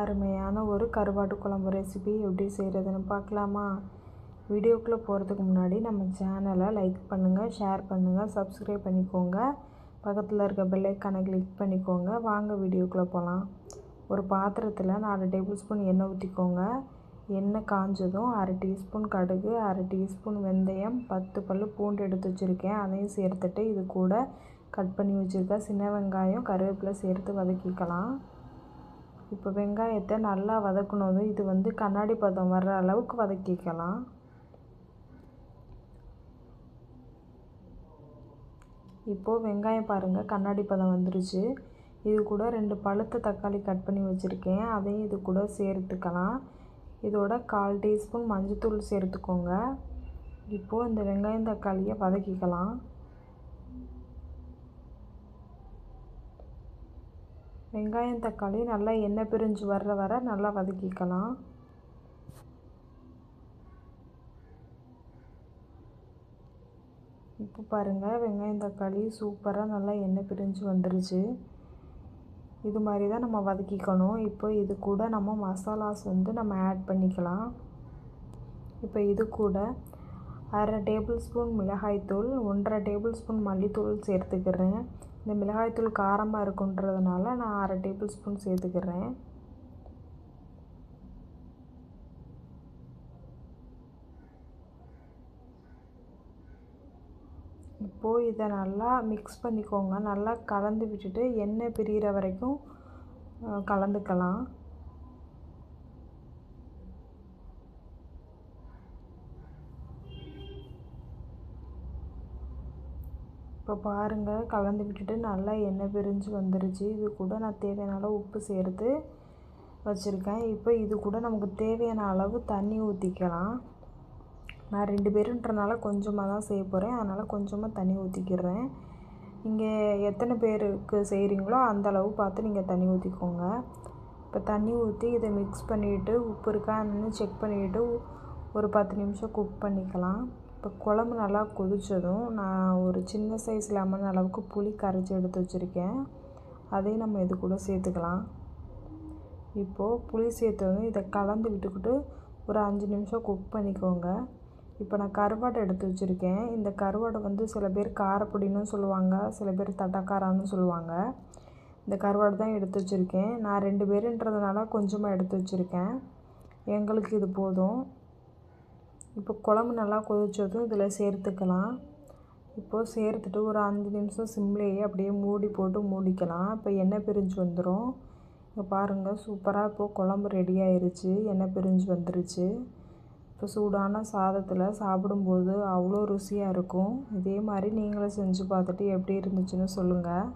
அருமையான ஒரு கருவாட்டு குழம்பு ரெசிபி எப்படி செய்கிறதுன்னு பார்க்கலாமா? வீடியோக்குள்ளே போகிறதுக்கு முன்னாடி நம்ம சேனலை லைக் பண்ணுங்கள் ஷேர் பண்ணுங்கள் சப்ஸ்கிரைப் பண்ணிக்கோங்க. பக்கத்தில் இருக்க பெல்லைக்கானை கிளிக் பண்ணிக்கோங்க. வாங்க வீடியோக்குள்ளே போகலாம் ஒரு பாத்திரத்தில் நாலு டேபிள் ஸ்பூன் எண்ணெய் ஊற்றிக்கோங்க எண்ணெய் காஞ்சதும் அரை டீஸ்பூன் கடுகு அரை டீஸ்பூன் வெந்தயம் பத்து பல் பூண்டு எடுத்து வச்சுருக்கேன். அதையும் சேர்த்துட்டு இது கூட கட் பண்ணி வச்சுருக்க சின்ன வெங்காயம் கருவேப்பிலை சேர்த்து வதக்கிக்கலாம். இப்போ வெங்காயத்தை நல்லா வதக்கணும் இது வந்து கண்ணாடி பதம் வர்ற அளவுக்கு வதக்கிக்கலாம். இப்போது வெங்காயம் பாருங்கள் கண்ணாடி பதம் வந்துருச்சு. இது கூட ரெண்டு பழுத்த தக்காளி கட் பண்ணி வச்சுருக்கேன். அதையும் இது கூட சேர்த்துக்கலாம். இதோட கால் டீஸ்பூன் மஞ்சத்தூள் சேர்த்துக்கோங்க. இப்போது இந்த வெங்காயம் தக்காளியை வதக்கிக்கலாம். வெங்காயம் தக்காளி நல்லா எண்ணெய் பிரிஞ்சு வர்ற வர நல்லா வதக்கிக்கலாம். இப்போ பாருங்கள் வெங்காயம் தக்காளி சூப்பராக நல்லா எண்ணெய் பிரிஞ்சு வந்துருச்சு. இது மாதிரி தான் நம்ம வதக்கிக்கணும். இப்போ இது கூட நம்ம மசாலாஸ் வந்து நம்ம ஆட் பண்ணிக்கலாம். இப்போ இது கூட அரை டேபிள் ஸ்பூன் மிளகாய்த்தூள் ஒன்றரை டேபிள் ஸ்பூன் மல்லித்தூள் சேர்த்துக்கிறேன். இந்த மிளகாய்த்தூள் காரமாக இருக்குன்றதுனால நான் அரை டேபிள் ஸ்பூன் சேர்த்துக்கிறேன். இப்போது இதை நல்லா மிக்ஸ் பண்ணிக்கோங்க. நல்லா கலந்து விட்டுட்டு எண்ணெய் பிரிகிற வரைக்கும் கலந்துக்கலாம். இப்போ பாருங்கள் கலந்து விட்டுட்டு நல்லா எண்ணெய் பிரிஞ்சு வந்துருச்சு. இது கூட நான் தேவையான அளவு உப்பு சேர்த்து வச்சுருக்கேன். இப்போ இது கூட நமக்கு தேவையான அளவு தண்ணி ஊற்றிக்கலாம் நான் ரெண்டு பேருன்றனால கொஞ்சமாக தான் செய்ய போகிறேன் அதனால் கொஞ்சமாக தண்ணி ஊற்றிக்கிறேன் நீங்கள் எத்தனை பேருக்கு செய்கிறீங்களோ அந்த அளவு பார்த்து நீங்கள் தண்ணி ஊற்றிக்கோங்க இப்போ தண்ணி ஊற்றி இதை மிக்ஸ் பண்ணிவிட்டு உப்பு இருக்கான்னு செக் பண்ணிவிட்டு ஒரு பத்து நிமிஷம் குக் பண்ணிக்கலாம். இப்போ குழம்பு நல்லா கொதித்ததும் நான் ஒரு சின்ன சைஸ் லெமன் அளவுக்கு புளி கரைச்சி எடுத்து வச்சுருக்கேன். அதையும் நம்ம இது கூட சேர்த்துக்கலாம். இப்போது புளி சேர்த்ததும் இதை கலந்து விட்டுக்கிட்டு ஒரு அஞ்சு நிமிஷம் குக் பண்ணிக்கோங்க. இப்போ நான் கருவாடை எடுத்து வச்சுருக்கேன். இந்த கருவாடை வந்து சில பேர் காரப்பொடின்னு சொல்லுவாங்க சில பேர் தட்டக்காரான்னு சொல்லுவாங்க. இந்த கருவாடு தான் எடுத்து வச்சுருக்கேன். நான் ரெண்டு பேருன்றதுனால கொஞ்சமாக எடுத்து வச்சுருக்கேன். எங்களுக்கு இது போதும். இப்போ குழம்பு நல்லா கொதித்ததும் இதில் சேர்த்துக்கலாம். இப்போது சேர்த்துட்டு ஒரு அஞ்சு நிமிஷம் சிம்லேயே அப்படியே மூடி போட்டு மூடிக்கலாம். இப்போ எண்ணெய் பிரிஞ்சு வந்துடும் இப்போ பாருங்கள் சூப்பராக இப்போது குழம்பு ரெடி ஆயிருச்சு. எண்ணெய் பிரிஞ்சு வந்துருச்சு. இப்போ சூடான சாதத்தில் சாப்பிடும்போது அவ்வளோ ருசியாக இருக்கும். இதே மாதிரி நீங்களும் செஞ்சு பார்த்துட்டு எப்படி இருந்துச்சுன்னு சொல்லுங்கள்